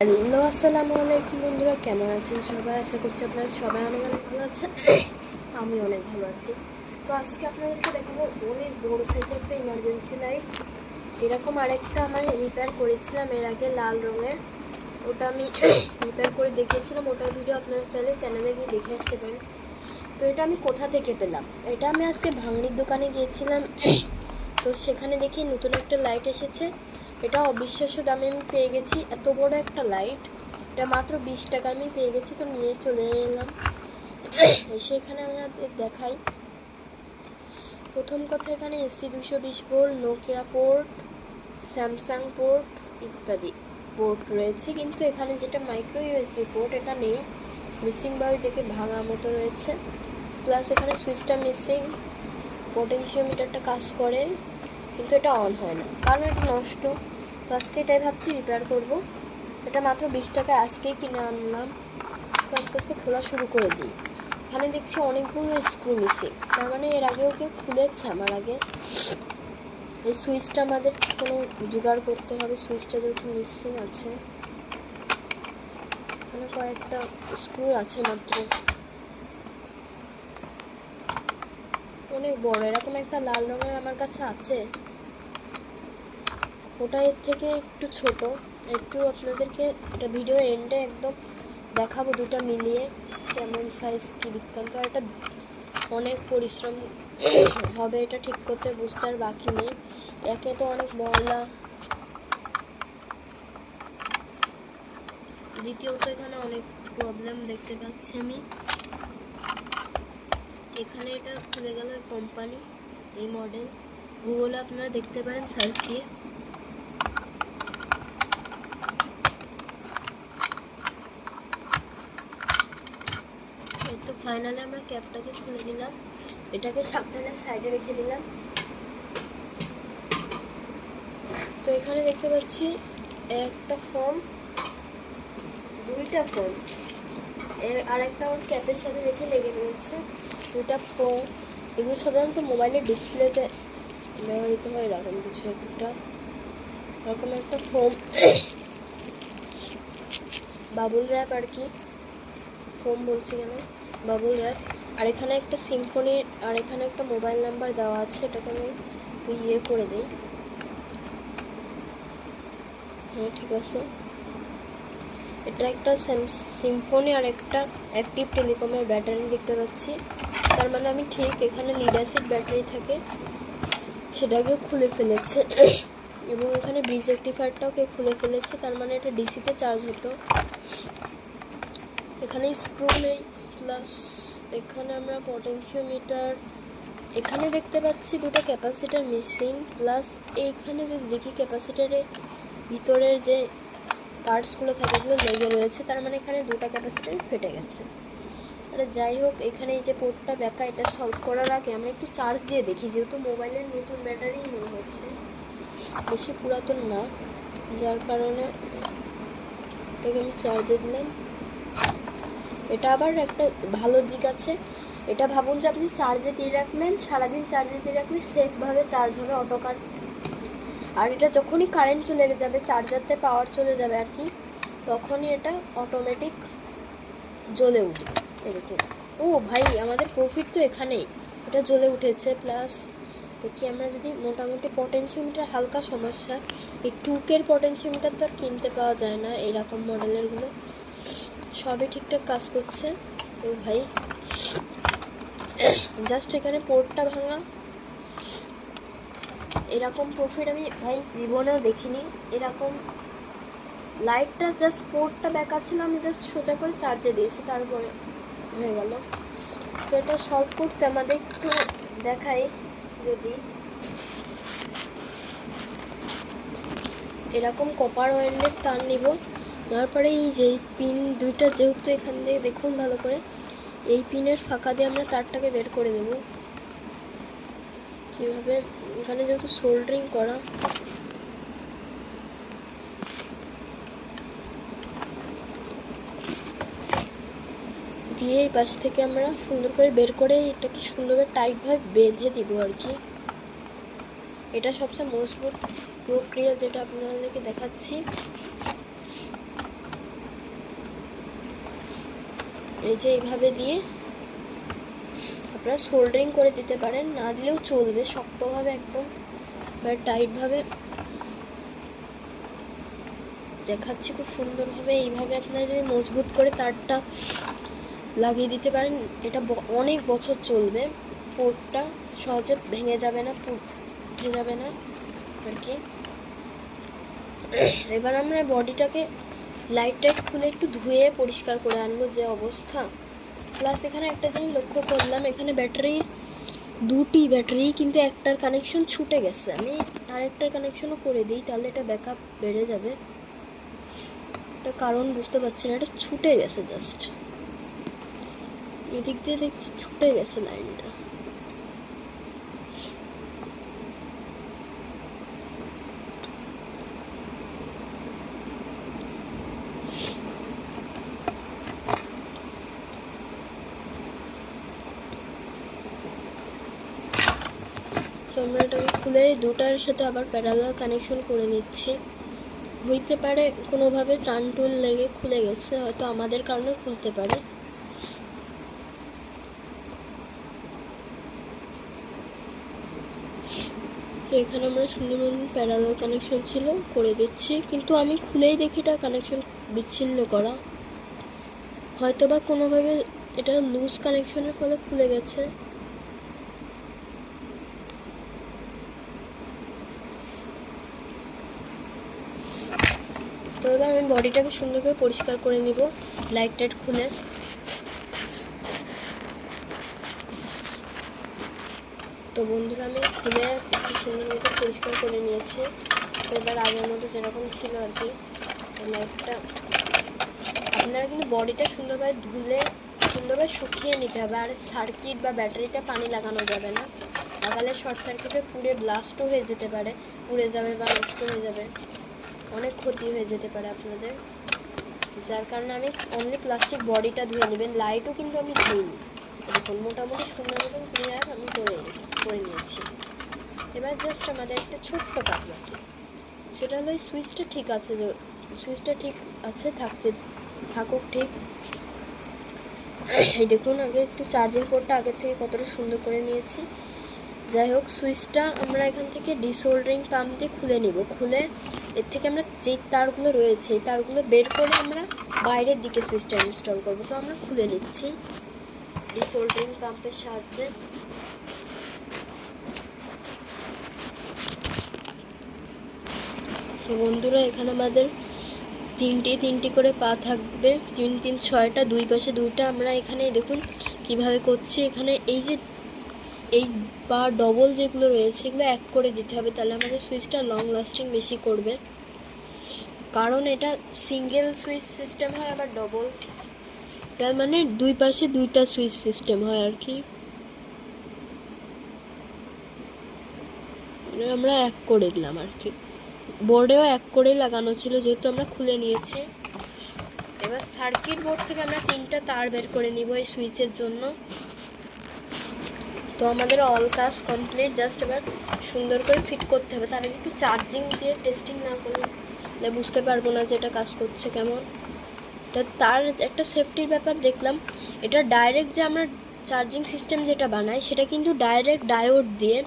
Hello, আসসালামু আলাইকুম বন্ধুরা, কেমন আছেন সবাই? আশা করছি আপনারা সবাই অনেক অনেক ভালো আছেন। আমি অনেক ভালো আছি। তো আজকে আপনাদেরকে দেখাবো অনেক বড় সাইজের একটা ইমার্জেন্সি লাইট এরকম আরেকটা আমি রিপেয়ার করেছিলাম এর আগে লাল রঙের। ওটা আমি রিপেয়ার করে দেখিয়েছিলাম ওটার ভিডিও আপনারা চাইলে চ্যানেলে গিয়ে দেখে আসতে পারেন। তো এটা আমি কোথা থেকে পেলাম? এটা আমি আজকে ভাঙড়ির দোকানে গিয়েছিলাম। তো সেখানে দেখি নতুন একটা লাইট এসেছে। এটা অবিশ্বাস্য দামে আমি পেয়ে গেছি। এত বড় একটা লাইট এটা মাত্র বিশ টাকা আমি পেয়ে গেছি, তো নিয়ে চলে এলাম। এসে এখানে আমাদের দেখাই। প্রথম কথা এখানে এসি দুশো বিশ port Nokia port Samsung port ইত্যাদি পোর্ট রয়েছে। কিন্তু এখানে যেটা মাইক্রো ইউএসবি পোর্ট এটা নেই। মিসিংভাবে দেখে ভাঙা মতো রয়েছে। প্লাস এখানে সুইচটা মিসিং পোটেনশিওমিটারটা কাজ করে। কিন্তু এটা অন হয় না। কারণ এটা নষ্ট। তো আজকে এটাই ভাবছি রিপেয়ার করব। এটা মাত্র বিশ টাকায় আজকেই কিনে আনলাম। তো আস্তে আস্তে খোলা শুরু করে দিই। এখানে দেখছি অনেকগুলো স্ক্রু মিসিং তার মানে এর আগেও কেউ খুলেছে আমার আগে। এই সুইচটা আমাদের কোনো জোগাড় করতে হবে। সুইচটা যেহেতু মিসিং আছে। এখানে কয়েকটা স্ক্রু আছে মাত্র। অনেক বড়। এরকম একটা লাল রঙের আমার কাছে আছে। ওটা এর থেকে একটু ছোট। একটু আপনাদেরকে এটা ভিডিও এন্ডে একদম দেখাবো দুটো মিলিয়ে কেমন সাইজ কী আর এটা অনেক পরিশ্রম হবে এটা ঠিক করতে, বুঝতে আর বাকি নেই। একে তো অনেক ময়লা। দ্বিতীয়ত এখানে অনেক প্রবলেম দেখতে পাচ্ছি আমি। এখানে এটা খুলে গেল কোম্পানি এই মডেল গুগলে আপনারা দেখতে পারেন সার্চ দিয়ে এই তো ফাইনালি আমরা ক্যাপটাকে খুলে দিলাম এটাকে সাবধানে সাইডে রেখে দিলাম। তো এখানে দেখতে পাচ্ছি একটা ফোন দুইটা ফোন এর আরেকটা ওর ক্যাপের সাথে রেখে লেগে রয়েছে। দুইটা ফোন এগুলো সাধারণত মোবাইলের ডিসপ্লেতে ব্যবহৃত হয়, এরকম কিছু একটা। এরকম একটা ফোম বাবুল র্যাপ আর কি। ফোম বলছি কেন? বাবুল রায়। আর এখানে একটা সিম্ফনি আর এখানে একটা মোবাইল নাম্বার দেওয়া আছে, এটাকে আমি ইয়ে করে দিই। হ্যাঁ ঠিক আছে। এটা একটা সিম্ফনি আর একটা অ্যাক্টিভ টেলিকমের ব্যাটারি দেখতে পাচ্ছি। তার মানে আমি ঠিক এখানে লিড অ্যাসিড ব্যাটারি থাকে, সেটাকেও খুলে ফেলেছে। এবং এখানে ব্রিজ রেক্টিফায়ারটাও কেউ খুলে ফেলেছে, তার মানে এটা ডিসিতে চার্জ হতো। এখানে স্ক্রু নেই। প্লাস এখানে আমরা পটেনশিওমিটার এখানে দেখতে পাচ্ছি দুটো ক্যাপাসিটার মিসিং প্লাস এইখানে যদি দেখি ক্যাপাসিটারের ভিতরের যে পার্টসগুলো থাকে ওগুলো লেগে রয়েছে, তার মানে এখানে দুটো ক্যাপাসিটার ফেটে গেছে। আর যাই হোক, এখানে এই যে পোর্টটা ব্যাকা এটা সলভ করার আগে আমরা একটু চার্জ দিয়ে দেখি, যেহেতু মোবাইলের নতুন ব্যাটারি মনে হচ্ছে, বেশি পুরাতন না, যার কারণে এটাকে আমি চার্জে দিলাম। এটা আবার একটা ভালো দিক আছে। এটা ভাবুন যে আপনি চার্জে দিয়ে রাখলেন, সারাদিন চার্জে দিয়ে রাখলে সেফভাবে চার্জ হবে অটো কাট আর এটা যখনই কারেন্ট চলে যাবে চার্জারতে পাওয়ার চলে যাবে আর কি, তখনই এটা অটোমেটিক জ্বলে উঠবে। এরকম ও ভাই, আমাদের প্রফিট তো এখানেই। এটা জ্বলে উঠেছে প্লাস দেখি আমরা যদি মোটামুটি পটেনশিওমিটার হালকা সমস্যা, এই টুকের পটেনশিওমিটার তো আর কিনতে পাওয়া যায় না, এরকম মডেলেরগুলো সবই ঠিকঠাক কাজ করছে। ও ভাই জাস্ট এখানে পোর্টটা ভাঙা। এরকম প্রফিট আমি ভাই জীবনেও দেখিনি। এরকম লাইটটা জাস্ট পোর্টটা ছিল আমি জাস্ট সোজা করে চার্জে দিয়েছি, তারপরে হয়ে গেল। তো এটা সলভ করতে আমাদের একটু দেখাই যদি। এরকম কপার ওয়েন্ডের তার নিব। নেওয়ার পরে এই যে পিন, দুইটা যেহেতু এখান থেকে দেখুন ভালো করে, এই পিনের ফাঁকা দিয়ে আমরা তারটাকে বের করে নেব। কীভাবে? এখানে যেহেতু সোল্ডারিং করা। দিয়ে এই পাশ থেকে আমরা সুন্দর করে বের করে এটাকে সুন্দরভাবে টাইটভাবে বেঁধে দিব আর কি। এটা সবচেয়ে মজবুত প্রক্রিয়া যেটা আপনাদেরকে দেখাচ্ছি। এই যে এইভাবে দিয়ে আপনারা সোল্ডারিং করে দিতে পারেন, না দিলেও চলবে, শক্তভাবে একদম, বা টাইটভাবে দেখাচ্ছি খুব সুন্দরভাবে, এইভাবে আপনারা যদি মজবুত করে তারটা লাগিয়ে দিতে পারেন, এটা অনেক বছর চলবে। পোর্টটা সহজে ভেঙে যাবে না উঠে যাবে না আর কি। এবার আমরা বডিটাকে লাইট টাইট খুলে একটু ধুয়ে পরিষ্কার করে আনব যে অবস্থা। প্লাস এখানে একটা জিনিস লক্ষ্য করলাম, এখানে ব্যাটারি দুটি ব্যাটারি কিন্তু একটার কানেকশন ছুটে গেছে। আমি আরেকটার কানেকশনও করে দিই, তাহলে এটা ব্যাকআপ বেড়ে যাবে। এটা কারণ বুঝতে পারছি না, এটা ছুটে গেছে জাস্ট এদিক দিয়ে দেখছি ছুটে গেছে লাইনটা তো আমরা এটাকে খুলে দুটার সাথে আবার প্যারালাল কানেকশন করে নিচ্ছি। হইতে পারে কোনোভাবে টান টুন লেগে খুলে গেছে, হয়তো আমাদের কারণে খুলতে পারে। তো এখানে আমরা সুন্দর প্যারালাল কানেকশন ছিল, করে দিচ্ছি। কিন্তু আমি খুলেই দেখি এটা কানেকশন বিচ্ছিন্ন করা। হয়তো বা কোনোভাবে এটা লুজ কানেকশনের ফলে খুলে গেছে। এবার আমি বডিটাকে সুন্দর করে পরিষ্কার করে নিব লাইট টাইট খুলে। তো বন্ধুরা, আমি খুলে সুন্দর মতো পরিষ্কার করে নিয়েছি। এবার আগের মতো যেরকম ছিল আর কি লাইটটা আপনারা কিন্তু বডিটা সুন্দরভাবে ধুলে, সুন্দরভাবে শুকিয়ে নিতে হবে, আর সার্কিট বা ব্যাটারিতে পানি লাগানো যাবে না। লাগালে শর্ট সার্কিটে পুড়ে ব্লাস্টও হয়ে যেতে পারে, পুড়ে যাবে বা নষ্ট হয়ে যাবে। অনেক ক্ষতি হয়ে যেতে পারে আপনাদের। যার কারণে আমি অনলি প্লাস্টিক বডিটা ধুয়ে নেবেন। লাইটও কিন্তু আমি ধুইনি। দেখুন, মোটামুটি সুন্দর মতন ক্লিয়ার আমি করে করে নিয়েছি। এবার জাস্ট আমাদের একটা ছোট্ট কাজ বাকি। সেটা হলো সুইচটা ঠিক আছে যে, সুইচটা ঠিক আছে, থাকতে থাকুক ঠিক। এই দেখুন, আগে একটু চার্জিং পোর্টটা আগের থেকে কতটা সুন্দর করে নিয়েছি। যাই হোক, সুইচটা আমরা এখান থেকে ডিসোল্ডারিং পাম্প দিয়ে খুলে নিব। খুলে এর থেকে আমরা যে তারগুলো রয়েছে, এই তারগুলো বের করে আমরা বাইরের দিকে সুইচটা ইনস্টল করব। তো আমরা খুলে নিচ্ছি। ডিসোল্ডারিং পাম্পের সাহায্যে। তো বন্ধুরা, এখানে আমাদের তিনটি তিনটি করে পা থাকবে। তিন তিন, ছয়টা, দুই পাশে দুইটা আমরা এখানে দেখুন কীভাবে করছি। এখানে এই যে এই বা ডবল যেগুলো রয়েছে, এগুলো এক করে দিতে হবে। তাহলে আমাদের সুইচটা লং লাস্টিং বেশি করবে। কারণ এটা সিঙ্গেল সুইচ সিস্টেম হয়, আবার ডবল তার মানে দুই পাশে দুইটা সুইচ সিস্টেম হয় আর কি। মানে আমরা এক করে দিলাম আর কি। বোর্ডেও এক করেই লাগানো ছিল, যেহেতু আমরা খুলে নিয়েছি। এবার সার্কিট বোর্ড থেকে আমরা তিনটা তার বের করে নিব এই সুইচের জন্য। তো আমাদের অল কাজ কমপ্লিট জাস্ট এবার সুন্দর করে ফিট করতে হবে। তার আগে একটু চার্জিং দিয়ে টেস্টিং না করলে বুঝতে পারব না যে এটা কাজ করছে কেমন। এটা তার একটা সেফটির ব্যাপার দেখলাম, এটা ডাইরেক্ট যে আমরা চার্জিং সিস্টেম যেটা বানাই, সেটা কিন্তু ডাইরেক্ট ডায়োড দিয়ে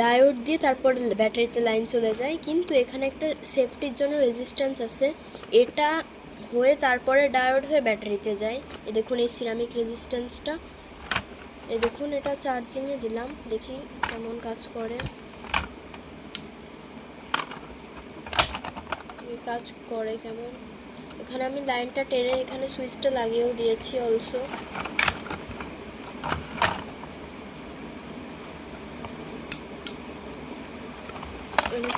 ডায়োড দিয়ে তারপর ব্যাটারিতে লাইন চলে যায়। কিন্তু এখানে একটা সেফটির জন্য রেজিস্ট্যান্স আছে। এটা হয়ে তারপরে ডায়োড হয়ে ব্যাটারিতে যায়। এ দেখুন এই সিরামিক রেজিস্ট্যান্সটা এই দেখুন, এটা চার্জিংয়ে দিলাম। দেখি কেমন কাজ করে। কাজ করে কেমন। এখানে আমি লাইনটা টেনে এখানে সুইচটা লাগিয়েও দিয়েছি অলসো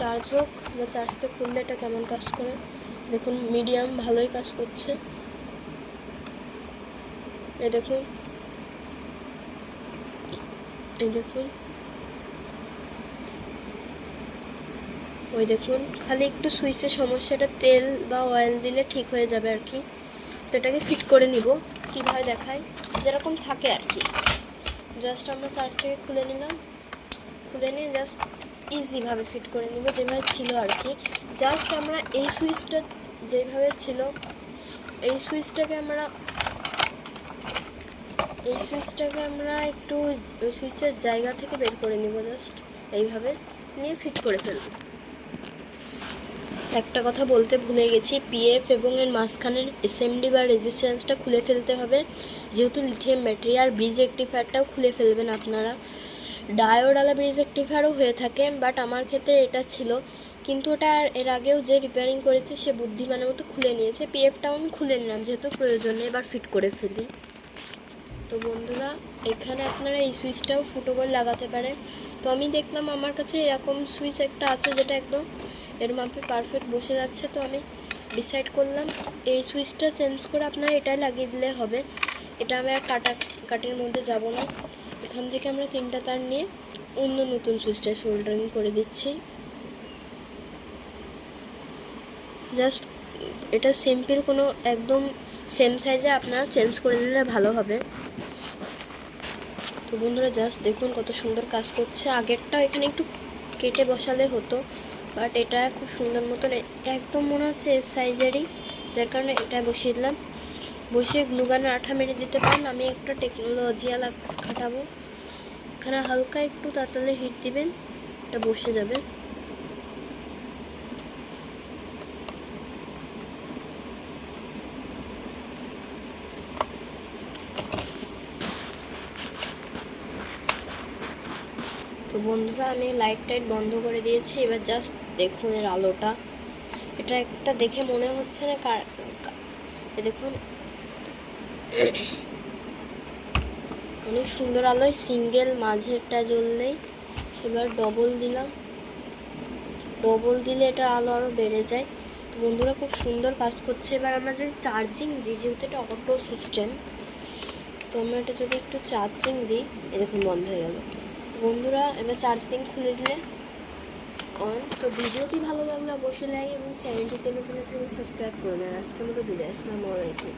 চার্জ হোক বা চার্জতে খুললে এটা কেমন কাজ করে। দেখুন মিডিয়াম ভালোই কাজ করছে। এই দেখুন এই দেখুন। ওই দেখুন, খালি একটু সুইচের সমস্যাটা তেল বা অয়েল দিলে ঠিক হয়ে যাবে আর কি। তো এটাকে ফিট করে নিব, কীভাবে দেখায়? যেরকম থাকে আর কি। জাস্ট আমরা চার্জ থেকে খুলে নিলাম। খুলে নিয়ে জাস্ট ইজিভাবে ফিট করে নিব, যেভাবে ছিল আর কি। জাস্ট আমরা এই সুইচটা যেভাবে ছিল, এই সুইচটাকে আমরা এই সুইচটাকে আমরা একটু সুইচের জায়গা থেকে বের করে নিব জাস্ট এইভাবে, নিয়ে ফিট করে ফেলব। একটা কথা বলতে ভুলে গেছি পিএফ এবং এর মাঝখানের এসএমডি বা রেজিস্ট্যান্সটা খুলে ফেলতে হবে। যেহেতু লিথিয়াম ব্যাটারি আর ব্রিজ রেক্টিফায়ারটাও খুলে ফেলবেন আপনারা। ডায়োডালা ব্রিজ রেক্টিফায়ারও হয়ে থাকে বাট আমার ক্ষেত্রে এটা ছিল। কিন্তু ওটা এর আগেও যে রিপেয়ারিং করেছে, সে বুদ্ধিমানের মতো খুলে নিয়েছে। পিএফটাও আমি খুলে নিলাম, যেহেতু প্রয়োজনে এবার ফিট করে ফেলি। তো বন্ধুরা, এখানে আপনারা এই সুইচটাও ফুটো করে লাগাতে পারেন। তো আমি দেখলাম আমার কাছে এরকম সুইচ একটা আছে যেটা একদম এর মাপে পারফেক্ট বসে যাচ্ছে। তো আমি ডিসাইড করলাম, এই সুইচটা চেঞ্জ করে আপনারা এটাই লাগিয়ে দিলে হবে। এটা আমি আর কাটা কাটের মধ্যে যাব না। এখান থেকে আমরা তিনটা তার নিয়ে অন্য নতুন সুইচটা সোল্ডারিং করে দিচ্ছি। জাস্ট এটা সিম্পল কোনো একদম সেম সাইজে আপনারা চেঞ্জ করে নিলে ভালো হবে। তো বন্ধুরা জাস্ট দেখুন কত সুন্দর কাজ করছে। আগেরটা এখানে একটু কেটে বসালে হতো বাট এটা খুব সুন্দর মতন একদম মনে হচ্ছে এর সাইজেরই যার কারণে এটা বসিয়ে দিলাম। বসিয়ে গ্লুগানে আঠা মেরে দিতে পারেন। আমি একটা টেকনোলজিয়াল খাটাবো। এখানে হালকা একটু তাড়াতাড়ি হিট দিবেন, এটা বসে যাবে। তো বন্ধুরা, আমি লাইট টাইট বন্ধ করে দিয়েছি। এবার জাস্ট দেখুন এর আলোটা। এটা একটা দেখে মনে হচ্ছে না কার দেখুন। অনেক সুন্দর আলোয় সিঙ্গেল মাঝেরটা জ্বললেই এবার ডবল দিলাম। ডবল দিলে এটা আলো আরও বেড়ে যায়। তো বন্ধুরা, খুব সুন্দর কাজ করছে। এবার আমরা যদি চার্জিং দিই, যেহেতু এটা অটো সিস্টেম তো আমরা এটা যদি একটু চার্জিং দিই, এ দেখুন বন্ধ হয়ে গেল। বন্ধুরা, এবার চার্জিং খুলে দিলে। অন তো ভিডিওটি ভালো লাগলে অবশ্যই লাইক এবং চ্যানেলটিতে নতুন থাকলে সাবস্ক্রাইব করে নেন আজকের মতো বিদায়, আসসালামু আলাইকুম।